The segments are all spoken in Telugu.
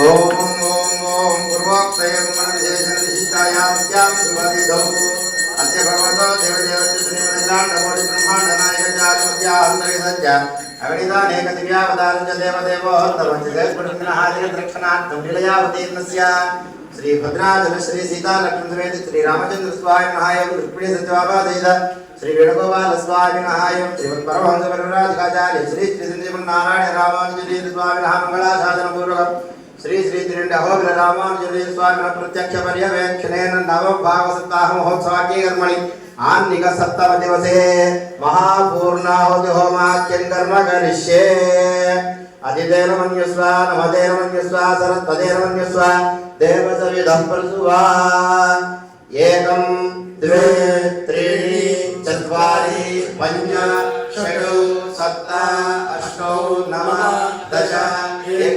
ఓం ఓం ఓం పూర్వోక్తయం మనవిశేషణవిశిష్టాయాం అస్య భగవతో దేవదేవత్రిలాండమోడి బ్రహ్మాండ నాయకజాత్మత్యాహంతరిసజ్జ అగణితానేక దివ్యావతారం చ దేవదేవోత్తమస్యక్షణార్థం శ్రీ భద్రాచల శ్రీ సీతాలక్ష్మణ సమేత శ్రీ రామచంద్ర స్వామి మహాయం రుక్మిణీ సత్యవాపాదయిత శ్రీ వేణుగోపాల స్వామి మహాయం శ్రీమద్ పరమహంస శ్రీ శ్రీ నారాయణ రామానుజీ స్వామి మంగళాసాధన పూర్వకం శ్రీ శ్రీ త్రిండి అహోబిల రామానుజీ స్వామి ప్రత్యక్ష పర్యవేక్షణేన నవ భావ సప్తాహ మహోత్సవాక్య కర్మణి ఆన్నిక సప్తమ దివసే మహాపూర్ణాహుతి హోమాఖ్యం కర్మ కరిష్యే అతిథేన మన్యస్వ నమదేన మన్యస్వ సరస్వదేన మన్యస్వ దేవసవిధం ప్రసువా ఏకం ద్వే త్రీణి చత్వారి పంచ షడ్ సప్త అష్టౌ నవ దశ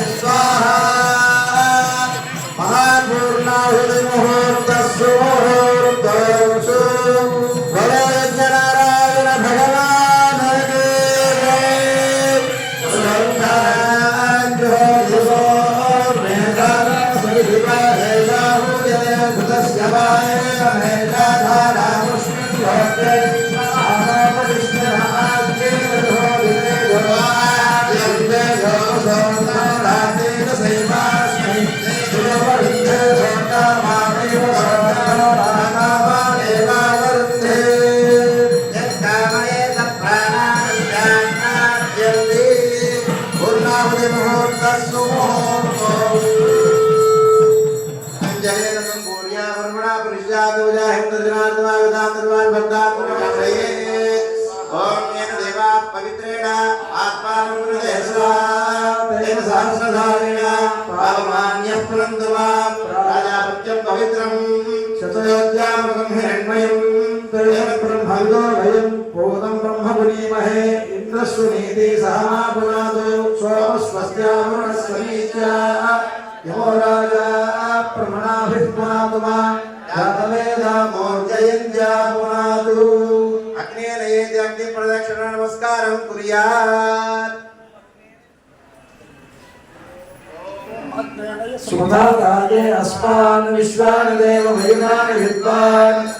Swaha. आयुधा वयं पूतं ब्रह्मपुरीमहे इन्द्रस्वनीति सहना पुनादो सोमस्वस्यामृणस्वनी च यमो राजा प्रमणाभिः पुनातु मा यातवेदा मोर्जयन्त्या पुनातु अग्नेन एति अग्निप्रदक्षिणा नमस्कारं कुर्यात्। सुधा राजे अस्मान् विश्वान् देव विद्वान्।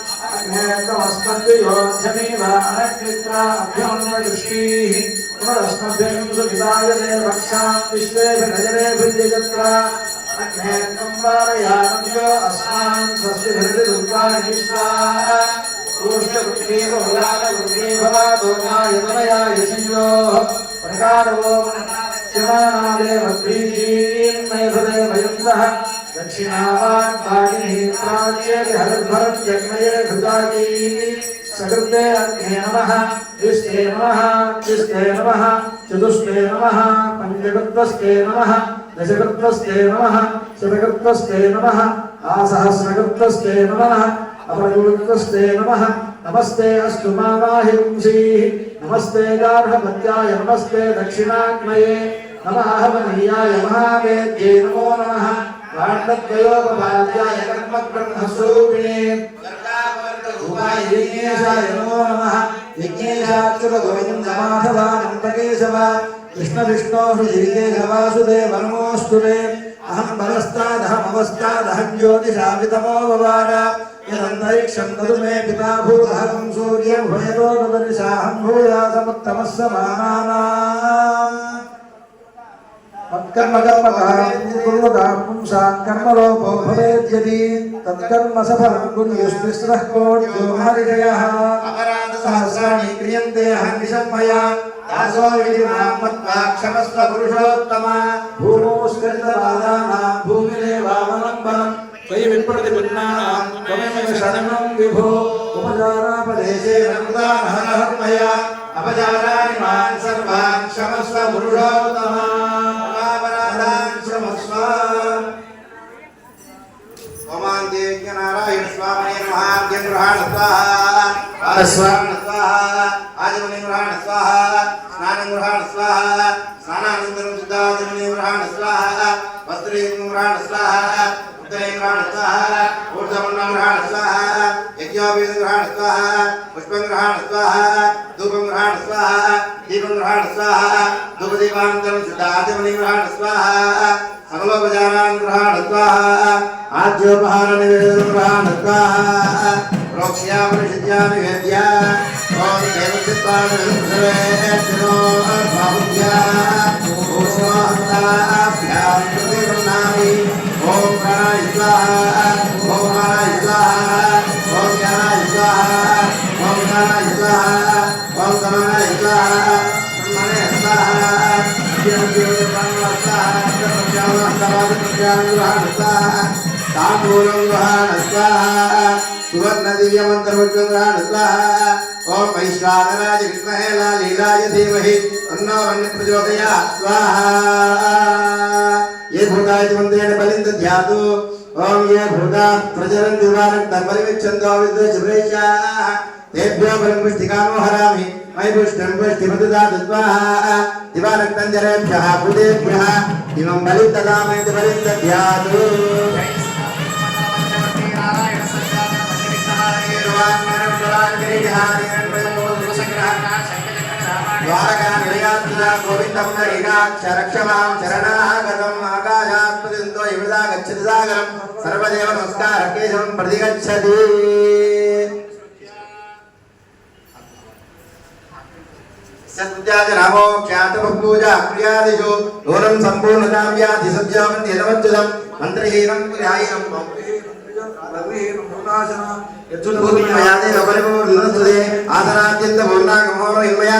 अग्नेन्द्रमस्मद्योऽध्यमेवाभ्युन्नदृष्टीः पुनरस्मभ्यं सुखितायते भक्षाम् विश्वेभिर्नजरेभिर्यजत्रा अग्नेन्द्रं वारयामन्यो अस्मान् स्वस्तिभिरति दुर्गाणीष्वा ूष्णवृक्षेभलानवृक्षेभवादोमायतनयायशयोः प्रकारवो शमानादेव प्रीतिर्नयसदेव यन्दः हरिर्भरत्यग्नये घृताजी सकृते अग्ने नमः द्विस्ते नमः त्रिस्ते नमः चतुष्टे नमः पञ्चकृत्वस्ते नमः दशकृत्वस्ते नमः शतकृत्वस्ते नमः आसहस्रकृत्वस्ते नमः अपरयुक्तस्ते नमः नमस्ते अस्तु मावाहि पुंसीः नमस्ते गार्हपत्याय नमस्ते दक्षिणाग्नये नमः हवनीयाय महावेद्ये नमो नमः कांडद्वयोप बाल्याय कर्मक्रम स्वरूपिणे उपायज्ञेशाय नमो नमः यज्ञेशाक्षर गोविन्दं समाधवानन्तकेशव कृष्ण विष्णोः श्रीकेशवासुदेव नमोऽस्तुरे अहं भरस्तादहमवस्तादहं ज्योतिषावितमो भवार यदन्तरिक्षं तदु मे पिता भूतहं सूर्यं भयतो तदनिशाहं भूयासमुत्तमः समानानाम् కర్మకాం పుంసాం కర్మలోపో భవేద్యది తత్కర్మ సఫలం కుర్యుస్తిస్రః కోట్యో మహర్షయः అపరాధ సహస్రాణి క్రియంతే అహర్నిశం మయా దాసో విధిమాం మత్వా క్షమస్వ పురుషోత్తమ భూమోస్కరితపాదానాం భూమిరేవావలంబనం త్వయి విప్రతిపన్నానాం త్వమేవ శరణం విభో ఉపచారాపదేశేన కృతానహరహర్మయా అపచారాని మాన్ సర్వాన్ క్షమస్వ పురుషోత్తమ అపరాధాన్ స్వామి నమః గ్రహణ స్వాహ స్వాహ స్వాహ ఆజమని గ్రహణ స్వాహ స్నానం గ్రహణ స్వాహ స్నానానంతరం శుద్ధాజమని గ్రహణ స్వాహ వస్త్రేం గ్రహణ స్వాహ ఉత్తరేం గ్రహణ స్వాహ ఊర్ధమన్న గ్రహణ స్వాహ యజ్ఞోపేత గ్రహణ స్వాహ పుష్పం గ్రహణ స్వాహ ధూపం గ్రహణ స్వాహ దీపం గ్రహణ స్వాహ ధూపదీపానంతరం శుద్ధాజమని గ్రహణ స్వాహ సకలోపచారాన్ గ్రహణ స్వాహ ఆద్యోపహార నివేదన గ్రహణ స్వాహ ప్రోక్ష్యా పరిషిద్యా నివేద్య ఓం దేవచిత్తానో బాహుభ్యా భూస్వాహతాభ్యాం ప్రతిగృహ్ణామి ఓం ప్రాణాయ స్వాహ ఓం ప్రాణాయ స్వాహ ఓం జ్ఞానాయ స్వాహ ఓం జ్ఞానాయ స్వాహ ఓం సమానాయ స్వాహ బ్రహ్మణే స్వాహ తాంబూలం గృహాణ స్వాహ సువర్ణ దివ్యమంత్రముజ్వం గృహాణ స్వాహ ఓం వైశ్వానరాజ విద్మహే లాలీలాయ ధీమహి తన్నో వన్య ప్రచోదయ స్వాహ ఏ భూతాయ మంత్రేణ బలిం దధ్యాతు ఓం ఏ భూతా ప్రజలం దివారం ఐపుష్టం పుష్టిమతుదా దుద్వాహ దివా రక్తంజరేభ్యః పుదేభ్యః ఇమం బలిద్దదామేతి బలిద్దద్యాతు ద్వారకా నిలయాత్తుదా గోవిందం నరేగాక్షరక్షమాం శరణాగతం ఆకాశాత్మదింతో ఇవిదా గచ్చతి సాగరం సర్వదేవ నమస్కార కేశవం ప్రతిగచ్చతి సత్యాజనమో ఖ్యాతమూజా క్రియాదిషు దూరం సంపూర్ణతాం వ్యాధి సత్యామంత్యనవచ్యుతం మంత్రహీనం పురాయనం ఆసనాత్యంత పూర్ణాగమోహో ఇన్మయా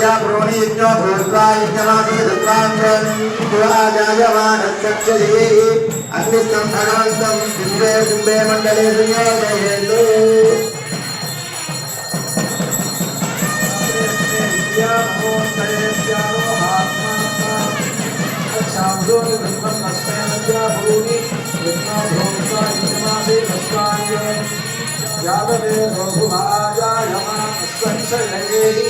స్వామినాయ రుక్మిణీ సత్యబాబాసేత శ్రీ వేణుగోపాల స్వామిన నవభాస్తామోత్సవాక్య కర్మణి ఓ మహాపూర్ణాద్యనంతరం ఆత్మసమారోపణం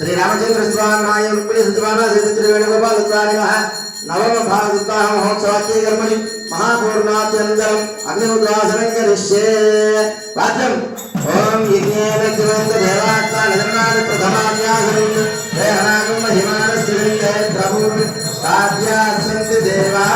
కరిష్యే పూర్వోత్తయం నవమ భాగవత మహోత్సవాచ్య కర్మణి మహాపూర్ణాత్యంతరం అగ్నిద్వాసనం కరిష్యే వాద్యం ఓం యజ్ఞేన దివంత దేవాత్మా ప్రథమాన్యాసనం దేహనాగం దేవా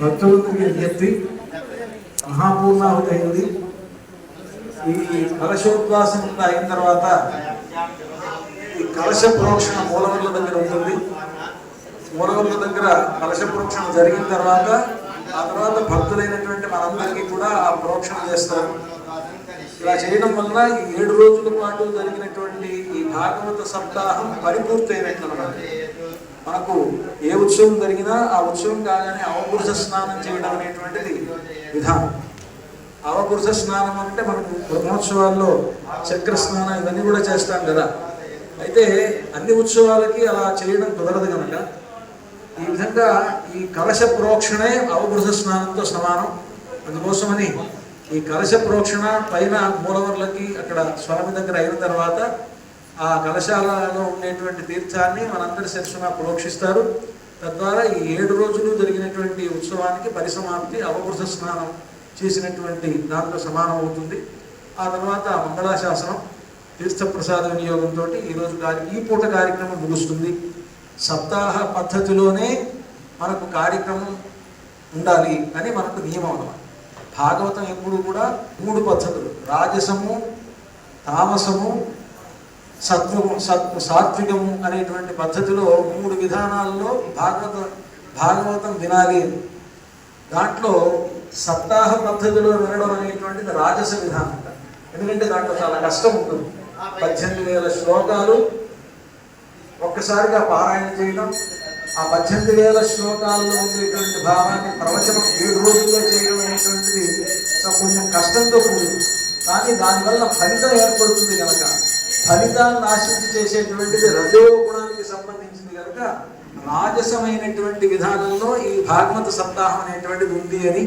భక్తులందరికీ విజ్ఞప్తి మహాపూర్ణాహుతి అయింది ఈ కలశోద్వాసం అయిన తర్వాత ఈ కలశ ప్రోక్షణ మూలవర్ల దగ్గర ఉంటుంది. మూలవర్ల దగ్గర కలశ ప్రోక్షణ జరిగిన తర్వాత ఆ తర్వాత భక్తులైనటువంటి మనందరికీ కూడా ఆ ప్రోక్షణ చేస్తారు. ఇలా చేయడం వల్ల ఈ ఏడు రోజుల పాటు జరిగినటువంటి ఈ భాగవత సప్తాహం పరిపూర్తి అయినట్లు మనకు ఏ ఉత్సవం జరిగినా ఆ ఉత్సవం కాగానే అవపురుష స్నానం చేయడం అనేటువంటిది విధానం. అవపురుష స్నానం అంటే మనకు బ్రహ్మోత్సవాల్లో చక్ర స్నానం ఇవన్నీ కూడా చేస్తాం కదా. అయితే అన్ని ఉత్సవాలకి అలా చేయడం కుదరదు కనుక ఈ విధంగా ఈ కలశ ప్రోక్షణే అవపురుష స్నానంతో సమానం. అందుకోసమని ఈ కలశ ప్రోక్షణ పైన మూలవర్లకి అక్కడ స్వామి దగ్గర అయిన తర్వాత ఆ కలశాలలో ఉండేటువంటి తీర్థాన్ని మనందరి శిరస్సున ప్రోక్షిస్తారు. తద్వారా ఈ ఏడు రోజులు జరిగినటువంటి ఉత్సవానికి పరిసమాప్తి అవపురుష స్నానం చేసినటువంటి దాంతో సమానం అవుతుంది ఆ తర్వాత మంగళాశాసనం తీర్థప్రసాద వినియోగంతో ఈరోజు కార్య ఈ పూట కార్యక్రమం ముగుస్తుంది. సప్తాహ పద్ధతిలోనే మనకు కార్యక్రమం ఉండాలి అని మనకు నియమం అన్నమాట భాగవతం ఎప్పుడు కూడా మూడు పద్ధతులు. రాజసము తామసము సత్వము సత్ సాత్వికము అనేటువంటి పద్ధతిలో మూడు విధానాల్లో భాగవత భాగవతం వినాలి. దాంట్లో సప్తాహ పద్ధతిలో వినడం అనేటువంటిది రాజస విధానం ఎందుకంటే దాంట్లో చాలా కష్టం ఉంటుంది. పద్దెనిమిది వేల శ్లోకాలు ఒక్కసారిగా పారాయణ చేయడం ఆ పద్దెనిమిది వేల శ్లోకాల్లో ఉండేటువంటి భావాన్ని ప్రవచనం ఏడు రోజుల్లో చేయడం అనేటువంటిది కొంచెం కష్టంతో కూడింది. కానీ దానివల్ల ఫలితం ఏర్పడుతుంది కనుక ఫలితాన్ని ఆశించి చేసేటువంటిది రజోగుణానికి సంబంధించింది కనుక రాజసమైనటువంటి విధానంలో ఈ భాగవత సప్తాహం అనేటువంటిది ఉంది అని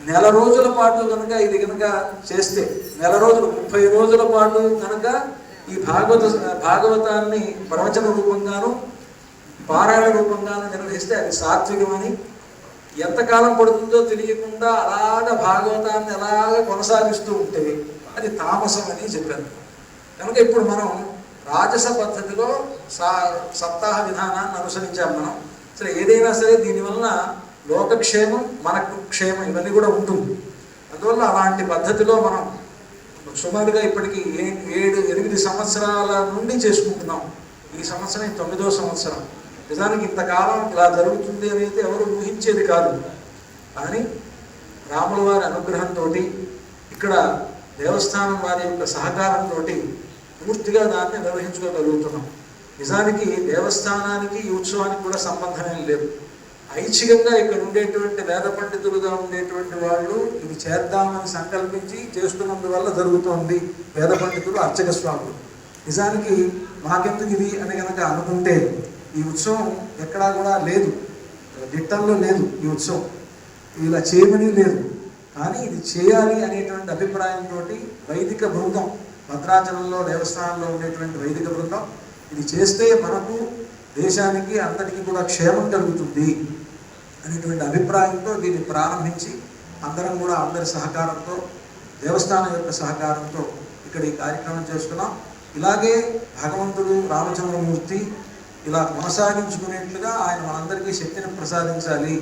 నెల రోజుల పాటు కనుక ఇది కనుక చేస్తే నెల రోజులు ముప్పై రోజుల పాటు కనుక ఈ భాగవత భాగవతాన్ని ప్రవచన రూపంగాను పారాయణ రూపంగాను నిర్వహిస్తే అది సాత్వికమని ఎంతకాలం పడుతుందో తెలియకుండా అలాగ భాగవతాన్ని అలాగ కొనసాగిస్తూ ఉంటే అది తామసం అని చెప్పారు కనుక ఇప్పుడు మనం రాజస పద్ధతిలో సా సప్తాహ విధానాన్ని అనుసరించాం మనం. సరే ఏదైనా సరే దీనివలన లోకక్షేమం మనకు క్షేమం ఇవన్నీ కూడా ఉంటుంది. అందువల్ల అలాంటి పద్ధతిలో మనం సుమారుగా ఇప్పటికి ఏ- ఏడు ఎనిమిది సంవత్సరాల నుండి చేసుకుంటున్నాం. ఈ సంవత్సరం తొమ్మిదో సంవత్సరం. నిజానికి ఇంతకాలం ఇలా జరుగుతుంది అనేది ఎవరు ఊహించేది కాదు. కానీ రాముల వారి అనుగ్రహంతో ఇక్కడ దేవస్థానం వారి యొక్క సహకారంతో పూర్తిగా దాన్ని నిర్వహించుకోగలుగుతున్నాం. నిజానికి దేవస్థానానికి ఈ ఉత్సవానికి కూడా సంబంధం లేదు. ఐచ్ఛికంగా ఇక్కడ ఉండేటువంటి వేద పండితులుగా ఉండేటువంటి వాళ్ళు ఇది చేద్దామని సంకల్పించి చేస్తున్నందువల్ల జరుగుతోంది వేద పండితులు అర్చక స్వాములు. నిజానికి మాకెందుకు ఇది అని కనుక అనుకుంటే ఈ ఉత్సవం ఎక్కడా కూడా లేదు. దిట్టంలో లేదు ఈ ఉత్సవం. ఇలా చేయమని లేదు. కానీ ఇది చేయాలి అనేటువంటి అభిప్రాయంతో వైదిక బృందం భద్రాచలంలో దేవస్థానంలో ఉండేటువంటి వైదిక బృందం ఇది చేస్తే మనకు దేశానికి అందరికీ కూడా క్షేమం కలుగుతుంది అనేటువంటి అభిప్రాయంతో దీన్ని ప్రారంభించి అందరం కూడా అందరి సహకారంతో దేవస్థానం యొక్క సహకారంతో ఇక్కడ ఈ కార్యక్రమం చేస్తున్నాం. ఇలాగే భగవంతుడు రామచంద్రమూర్తి ఇలా కొనసాగించుకునేట్లుగా ఆయన మనందరికీ శక్తిని ప్రసాదించాలి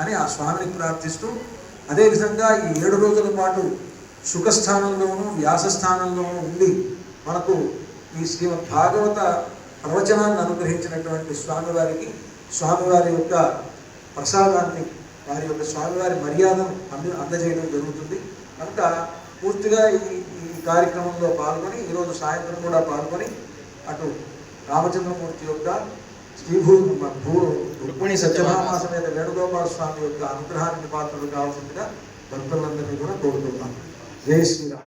అని ఆ స్వామిని ప్రార్థిస్తూ అదేవిధంగా ఈ ఏడు రోజుల పాటు సుఖస్థానంలోనూ వ్యాసస్థానంలోనూ ఉండి మనకు ఈ శ్రీమద్ భాగవత ప్రవచనాన్ని అనుగ్రహించినటువంటి స్వామివారికి స్వామివారి యొక్క ప్రసాదాన్ని వారి యొక్క స్వామివారి మర్యాదను అంద అందజేయడం జరుగుతుంది. కనుక పూర్తిగా ఈ ఈ కార్యక్రమంలో పాల్గొని ఈరోజు సాయంత్రం కూడా పాల్గొని అటు రామచంద్రమూర్తి యొక్క శ్రీభూ భూ రుక్మిణి సత్యభామ. సమేత వేణుగోపాల స్వామి యొక్క అనుగ్రహానికి పాత్రలు కావాల్సిందిగా భక్తులందరినీ కూడా కోరుతున్నాం జై శ్రీరామ్